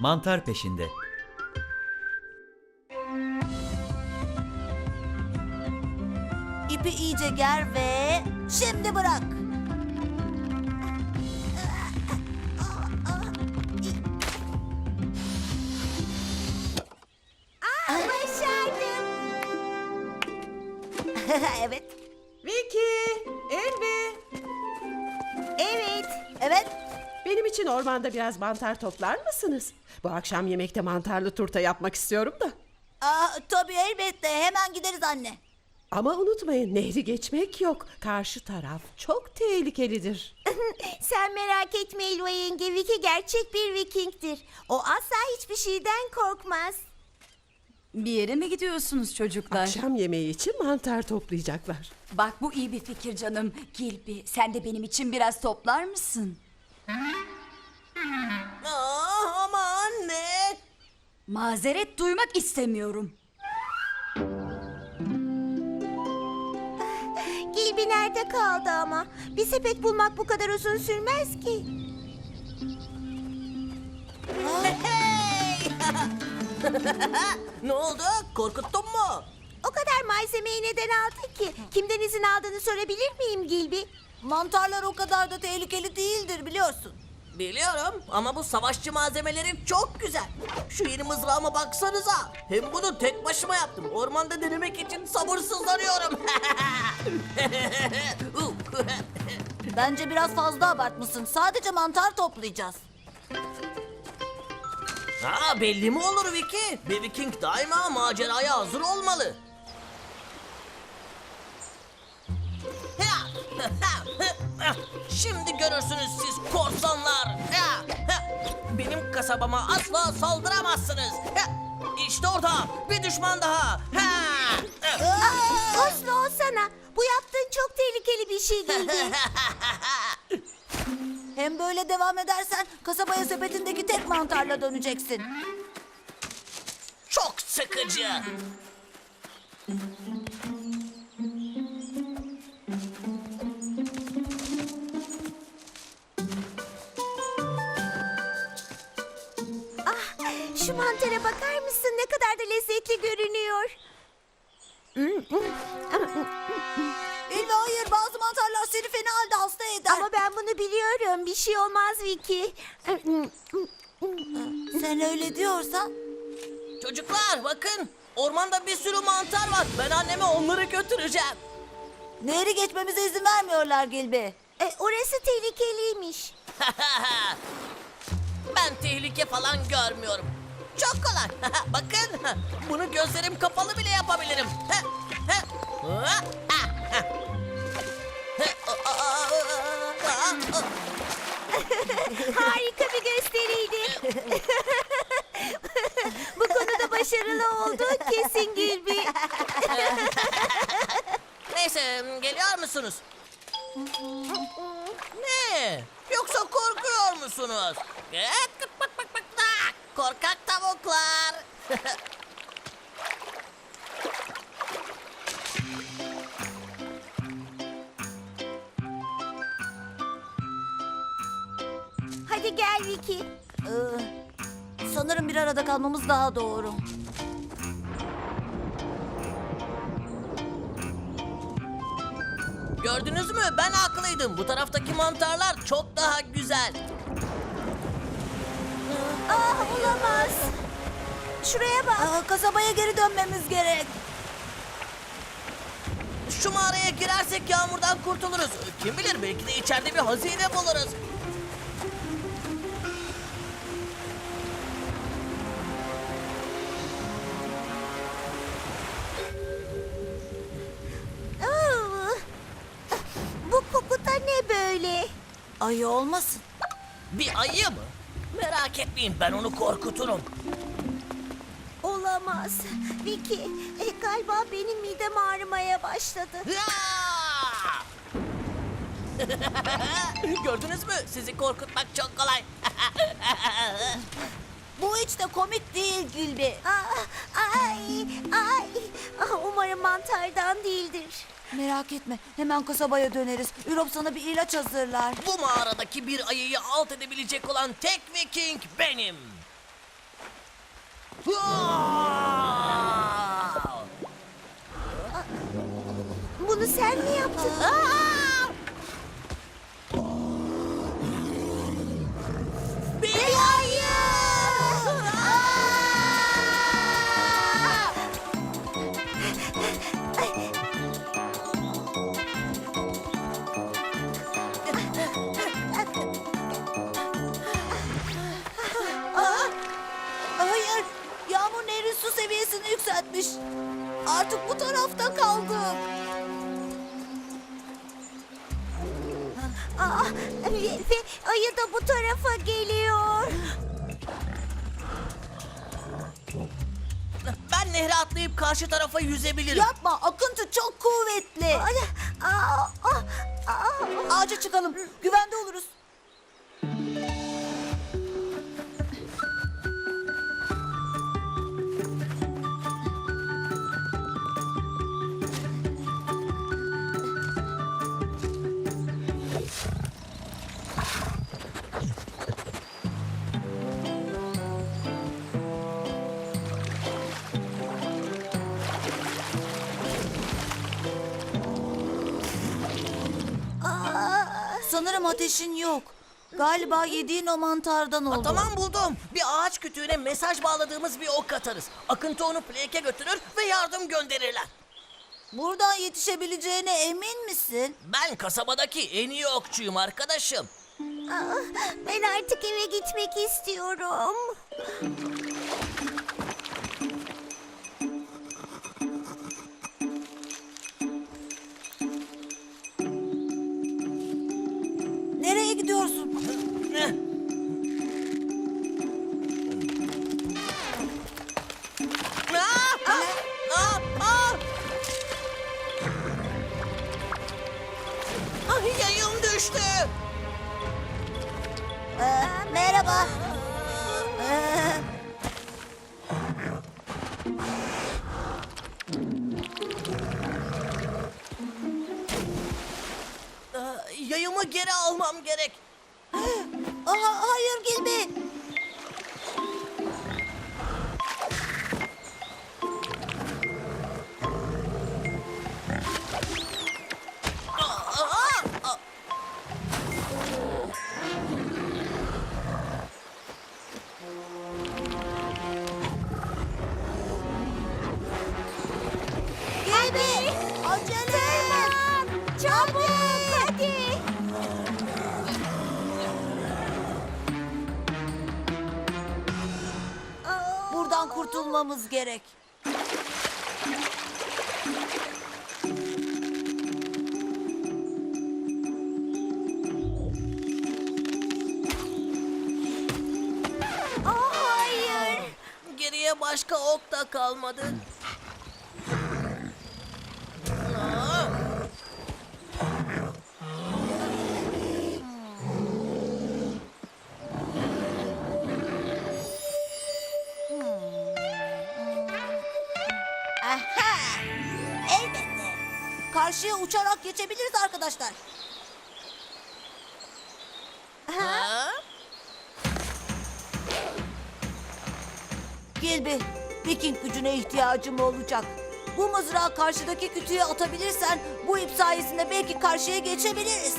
mantar peşinde. İpi iyice ger ve şimdi bırak. Başardım. evet. İçin ormanda biraz mantar toplar mısınız? Bu akşam yemekte mantarlı turta yapmak istiyorum da. Aa, tabii elbette. Hemen gideriz anne. Ama unutmayın nehri geçmek yok. Karşı taraf çok tehlikelidir. Sen merak etme Elva yenge. Vicky gerçek bir vikingdir. O asla hiçbir şeyden korkmaz. Bir yere mi gidiyorsunuz çocuklar? Akşam yemeği için mantar toplayacaklar. Bak bu iyi bir fikir canım. Gilby sen de benim için biraz toplar mısın? Aa, ama anne. Mazeret duymak istemiyorum. Gilby nerede kaldı ama? Bir sepet bulmak bu kadar uzun sürmez ki. Hey! ne oldu? Korkuttun mu? O kadar malzemeyi neden aldın ki? Kimden izin aldığını sorabilir miyim Gilby? Mantarlar o kadar da tehlikeli değildir biliyorsun. Biliyorum ama bu savaşçı malzemeleri çok güzel. Şu yeni mızrağıma baksanıza. Hem bunu tek başıma yaptım. Ormanda denemek için sabırsızlanıyorum. Bence biraz fazla abartmışsın. Sadece mantar toplayacağız. Ha belli mi olur Vicky? Bir Viking daima maceraya hazır olmalı. Şimdi görürsünüz siz korsanlar. Benim kasabama asla saldıramazsınız. İşte orada bir düşman daha. Uslu olsana. Bu yaptığın çok tehlikeli bir şey Gilby. Hem böyle devam edersen kasabaya sepetindeki tek mantarla döneceksin. Çok sıkıcı. Şu mantara bakar mısın? Ne kadar da lezzetli görünüyor. İlla hayır bazı mantarlar seni fena halde hasta eder. Ama ben bunu biliyorum. Bir şey olmaz Vicky. Sen öyle diyorsan. Çocuklar bakın ormanda bir sürü mantar var. Ben anneme onları götüreceğim. Nehri geçmemize izin vermiyorlar Gilbi. E, orası tehlikeliymiş. Ben tehlike falan görmüyorum. Çok kolay. Bakın bunu gözlerim kapalı bile yapabilirim. Harika bir gösteriydi. Bu konuda başarılı oldu kesin Gülbi. Neyse geliyor musunuz? Ne? Yoksa korkuyor musunuz? Bak bak bak bak. Korkak tavuklar. Hadi gel Vicky. Ee, sanırım bir arada kalmamız daha doğru. Gördünüz mü? Ben haklıydım. Bu taraftaki mantarlar çok daha güzel. Ah olamaz. Şuraya bak. Aa, kasabaya geri dönmemiz gerek. Şu mağaraya girersek yağmurdan kurtuluruz. Kim bilir belki de içeride bir hazine buluruz. Bu koku da ne böyle? Ayı olmasın. Bir ayı mı? Merak etmeyin ben onu korkuturum. Olamaz. Vicky, e, galiba benim midem ağrımaya başladı. Gördünüz mü? Sizi korkutmak çok kolay. Bu hiç de komik değil Gülbi. Ah, ay, ay. Ah, Umarım mantardan değildir. Merak etme. Hemen kasabaya döneriz. Ürop sana bir ilaç hazırlar. Bu mağaradaki bir ayıyı alt edebilecek olan tek Viking benim. Bunu sen mi yaptın? Bir yükseltmiş. Artık bu tarafta kaldım. Aa, ve, ve ayı da bu tarafa geliyor. Ben nehre atlayıp karşı tarafa yüzebilirim. Yapma, akıntı çok kuvvetli. Ağaca çıkalım, güvende oluruz. Sanırım ateşin yok. Galiba yediğin o mantardan oldu. Tamam buldum. Bir ağaç kütüğüne mesaj bağladığımız bir ok atarız. Akıntı onu Flake'e götürür ve yardım gönderirler. Buradan yetişebileceğine emin misin? Ben kasabadaki en iyi okçuyum arkadaşım. Ben artık eve gitmek istiyorum. Kurtulmamız gerek. Aa, hayır. Geriye başka ok da kalmadı. Karşıya uçarak geçebiliriz arkadaşlar. Ha? Gilby, Viking gücüne ihtiyacım olacak. Bu mızrağı karşıdaki kütüğe atabilirsen bu ip sayesinde belki karşıya geçebiliriz.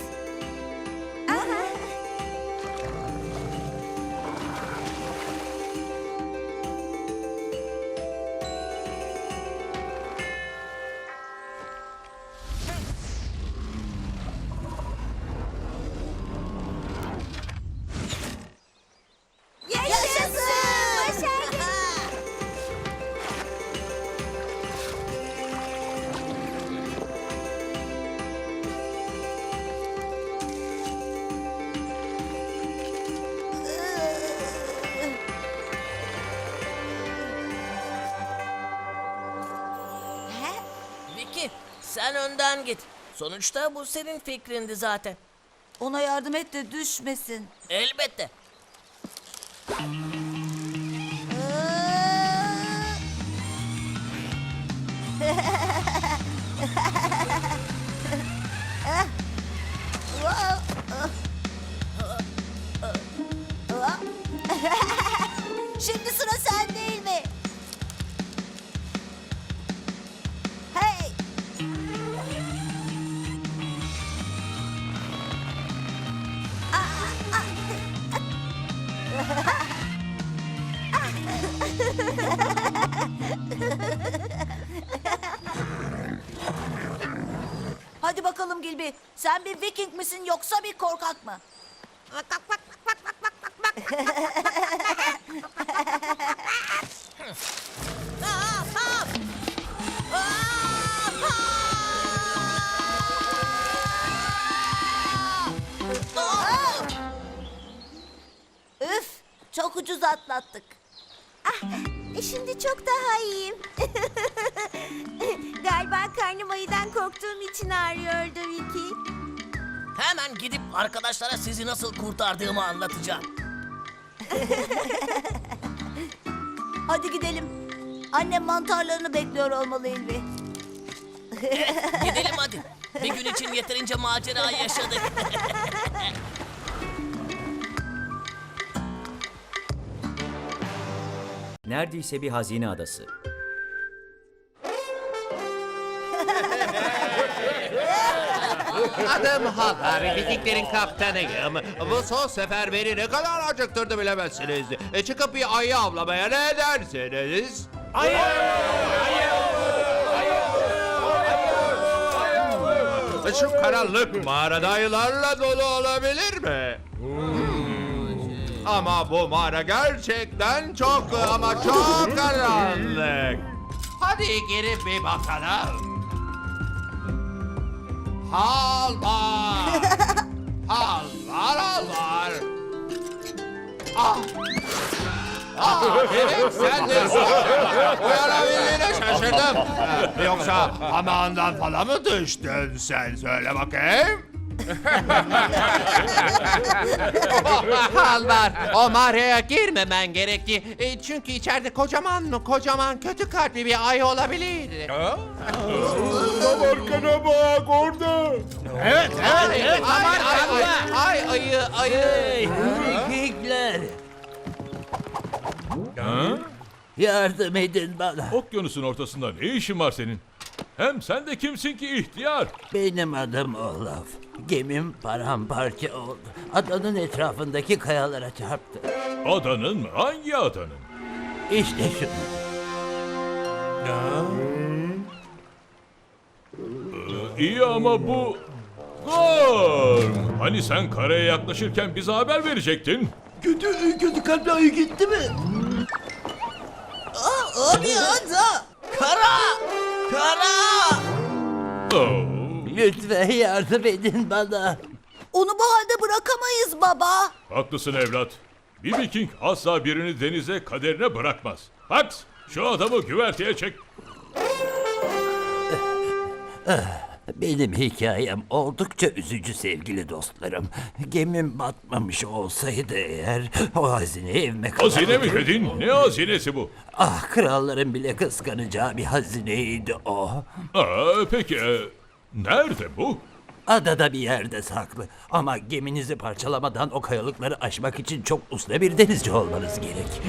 Sen önden git. Sonuçta bu senin fikrindi zaten. Ona yardım et de düşmesin. Elbette. Korkak mı? Üf, çok ucuz atlattık. Ah, şimdi çok daha iyiyim. Galiba karnım ayıdan korktuğum için ağrıyordu Vicky. Hemen gidip arkadaşlara sizi nasıl kurtardığımı anlatacağım. Hadi gidelim. Annem mantarlarını bekliyor olmalı Ilvi. Gidelim hadi. Bir gün için yeterince macera yaşadık. Neredeyse bir hazine adası. Adım Halvar, Vikinglerin kaptanıyım. Bu son sefer beni ne kadar acıktırdı bilemezsiniz. E, çıkıp bir ayı avlamaya ne dersiniz? Ayı! Şu karanlık mağarada ayılarla dolu olabilir mi? Hmm. Ama bu mağara gerçekten çok ama çok karanlık. Hadi girip bir bakalım. Halvar! Halvar, halvar! Ah! Ah, evet sen de Uyanabildiğine şaşırdım. Yoksa hamağından falan mı düştün sen? Söyle bakayım. Halvar, o mağaraya girmemen gerekti. E, çünkü içeride kocaman mı kocaman kötü kalpli bir ay olabilir. Arkana bak orada. Evet, evet, evet. Ay, ay, ay, ay, ayı, ayı. Vikingler Ha? yardım edin bana. Okyanusun ortasında ne işin var senin? Hem sen de kimsin ki ihtiyar? Benim adım Olaf. Gemim paramparça oldu. Adanın etrafındaki kayalara çarptı. Adanın mı? Hangi adanın? İşte şu. İyi ama bu... Gorm! Hani sen karaya yaklaşırken bize haber verecektin? Kötü, kötü kalpli ayı gitti mi? Abi ada! Kara! Kara! Oh. Lütfen yardım edin bana. Onu bu halde bırakamayız baba. Haklısın evlat. Bir viking asla birini denize kaderine bırakmaz. Max, şu adamı güverteye çek. Benim hikayem oldukça üzücü sevgili dostlarım. Gemim batmamış olsaydı eğer o hazineyi evime Hazine mi dedin? Ne hazinesi bu? Ah kralların bile kıskanacağı bir hazineydi o. Aa, peki, e, nerede bu? Adada bir yerde saklı. Ama geminizi parçalamadan o kayalıkları aşmak için çok usta bir denizci olmanız gerek.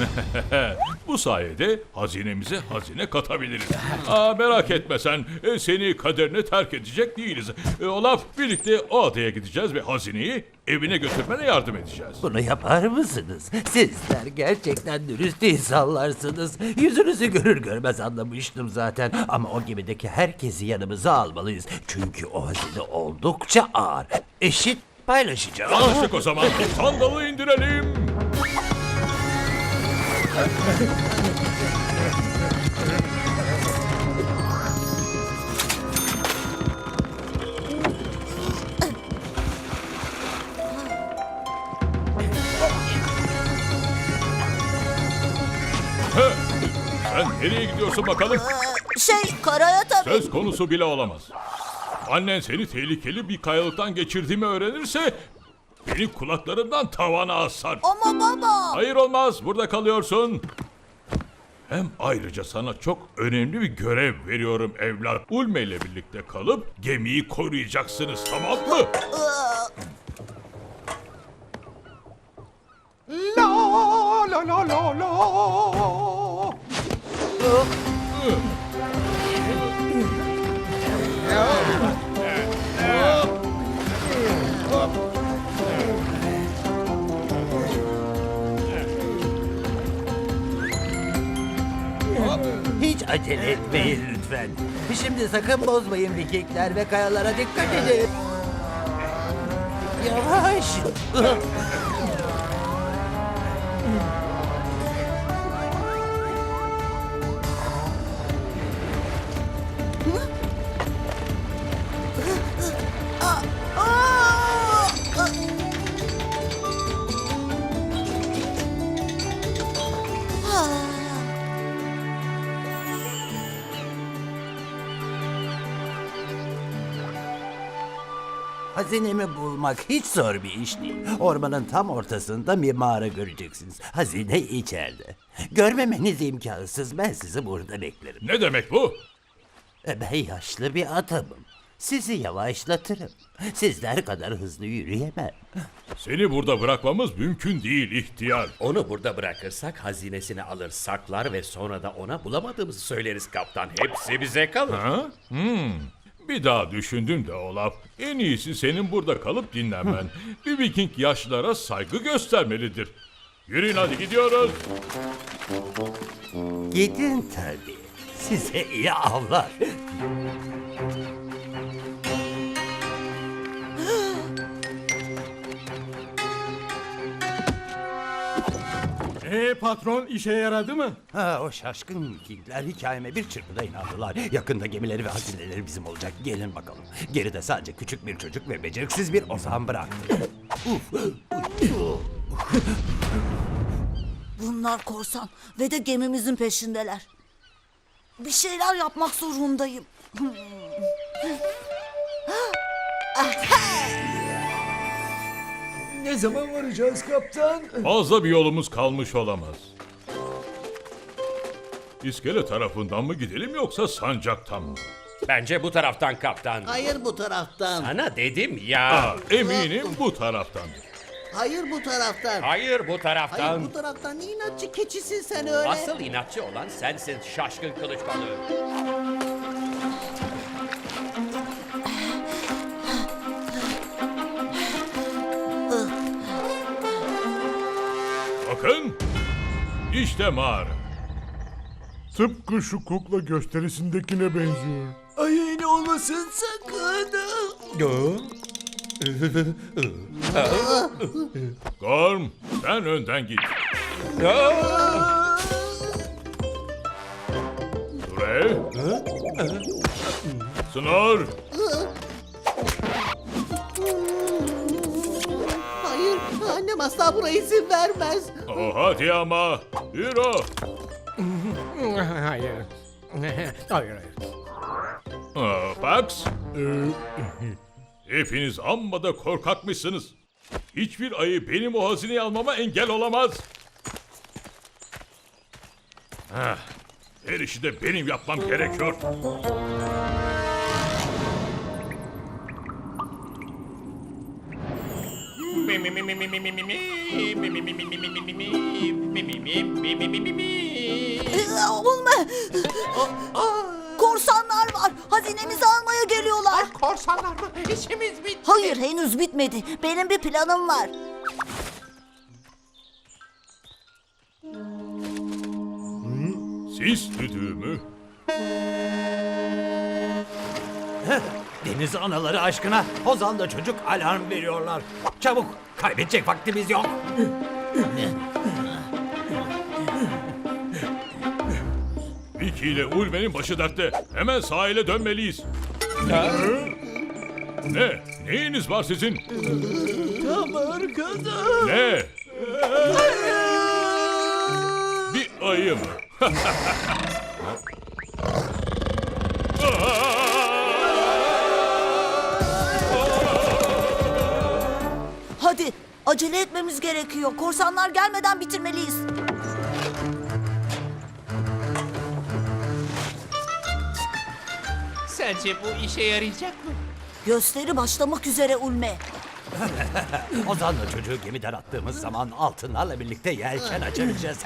Bu sayede hazinemize hazine katabiliriz. Aa, merak etme sen, e, seni kaderine terk edecek değiliz. E, Olaf, birlikte o adaya gideceğiz ve hazineyi evine götürmene yardım edeceğiz. Bunu yapar mısınız? Sizler gerçekten dürüst insanlarsınız. Yüzünüzü görür görmez anlamıştım zaten. Ama o gemideki herkesi yanımıza almalıyız. Çünkü o hazine oldukça ağır. Eşit paylaşacağız. Anlaştık o zaman. Sandalı indirelim. Sen nereye gidiyorsun bakalım? Şey karaya tabii. Söz konusu bile olamaz. Annen seni tehlikeli bir kayalıktan geçirdiğimi öğrenirse beni kulaklarımdan tavana asar. Ama baba. Hayır olmaz. Burada kalıyorsun. Hem ayrıca sana çok önemli bir görev veriyorum evlat. Ulme ile birlikte kalıp gemiyi koruyacaksınız tamam mı? La la la la la. Acele etmeyin lütfen. Şimdi sakın bozmayın vikingler ve kayalara dikkat edin. Yavaş. Hazinemi bulmak hiç zor bir iş değil. Ormanın tam ortasında bir mağara göreceksiniz. Hazine içeride. Görmemeniz imkansız. Ben sizi burada beklerim. Ne demek bu? E, Ben yaşlı bir adamım. Sizi yavaşlatırım. Sizler kadar hızlı yürüyemem. Seni burada bırakmamız mümkün değil ihtiyar. Onu burada bırakırsak hazinesini alır saklar ve sonra da ona bulamadığımızı söyleriz kaptan. Hepsi bize kalır. Ha? Hmm. Bir daha düşündüm de Olaf. En iyisi senin burada kalıp dinlenmen. bir Viking yaşlılara saygı göstermelidir. Yürüyün hadi gidiyoruz. Gidin tabii. Size iyi avlar. Ee patron işe yaradı mı? Ha, o şaşkın Vikingler hikayeme bir çırpıda inandılar. Yakında gemileri ve hazineleri bizim olacak. Gelin bakalım. Geride sadece küçük bir çocuk ve beceriksiz bir ozan bıraktı. Bunlar korsan ve de gemimizin peşindeler. Bir şeyler yapmak zorundayım. Ne zaman varacağız kaptan? Fazla bir yolumuz kalmış olamaz. İskele tarafından mı gidelim yoksa sancaktan mı? Bence bu taraftan kaptan. Hayır bu taraftan. Sana dedim ya. Aa, eminim bu taraftan. Hayır bu taraftan. Hayır bu taraftan. taraftan. Ne inatçı keçisin sen öyle. Asıl inatçı olan sensin şaşkın kılıç balığı. İşte mağara. Tıpkı şu kukla gösterisindekine benziyor. Ay yine olmasın sakın. Gorm sen önden git. Ture. Snor. Hayır annem asla buna izin vermez. Oh, hadi ama. Yürü. Hayır. Hayır hayır. Aa, Pax. Hepiniz amma da korkakmışsınız. Hiçbir ayı benim o hazineyi almama engel olamaz. Heh, her işi de benim yapmam gerekiyor. Olma. Korsanlar var. Hazinemizi almaya geliyorlar. Korsanlar mı? İşimiz bitti. Hayır henüz bitmedi. Benim bir planım var. Sis düdüğümü Deniz anaları aşkına Ozan'da çocuk alarm veriyorlar. Çabuk kaybedecek vaktimiz yok. Vicky ile Ulve'nin başı dertte. Hemen sahile dönmeliyiz. Ne? Neyiniz var sizin? Tam arkada. Ne? Bir ayı mı? acele etmemiz gerekiyor. Korsanlar gelmeden bitirmeliyiz. Sence bu işe yarayacak mı? Gösteri başlamak üzere Ulme. Ozan'la çocuğu gemiden attığımız zaman altınlarla birlikte yelken açacağız.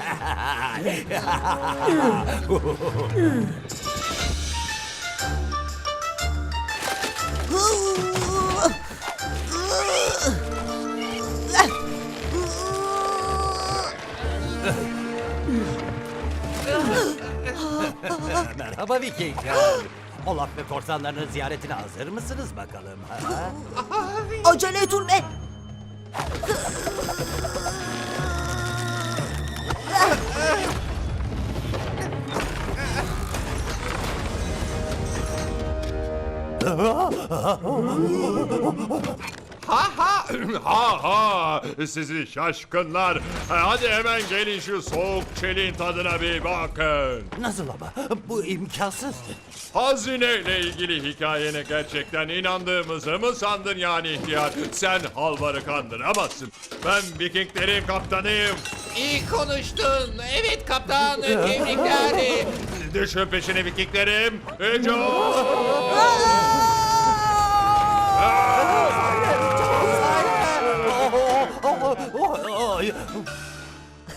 Merhaba Vikingler. Olaf ve korsanlarının ziyaretine hazır mısınız bakalım? Ha? Acele et Ulme. Ha ha sizi şaşkınlar. Hadi hemen gelin şu soğuk çeliğin tadına bir bakın. Nasıl ama? Bu imkansız. Hazineyle ilgili hikayene gerçekten inandığımızı mı sandın yani ihtiyar? Sen halvarı kandıramazsın. Ben Vikinglerin kaptanıyım. İyi konuştun. Evet kaptan. Tebrikler. Düşün peşine Vikinglerim. Hücum!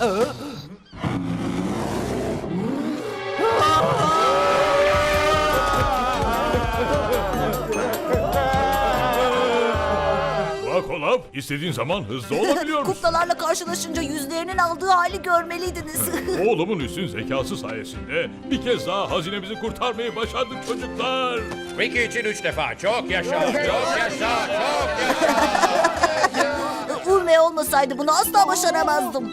Bak Olaf, istediğin zaman hızlı olabiliyor musun? Kuklalarla karşılaşınca yüzlerinin aldığı hali görmeliydiniz. Oğlumun üstün zekası sayesinde bir kez daha hazinemizi kurtarmayı başardık çocuklar. Peki için üç defa. Çok yaşa. Çok yaşa. Çok yaşa. Ulme olmasaydı bunu asla başaramazdım.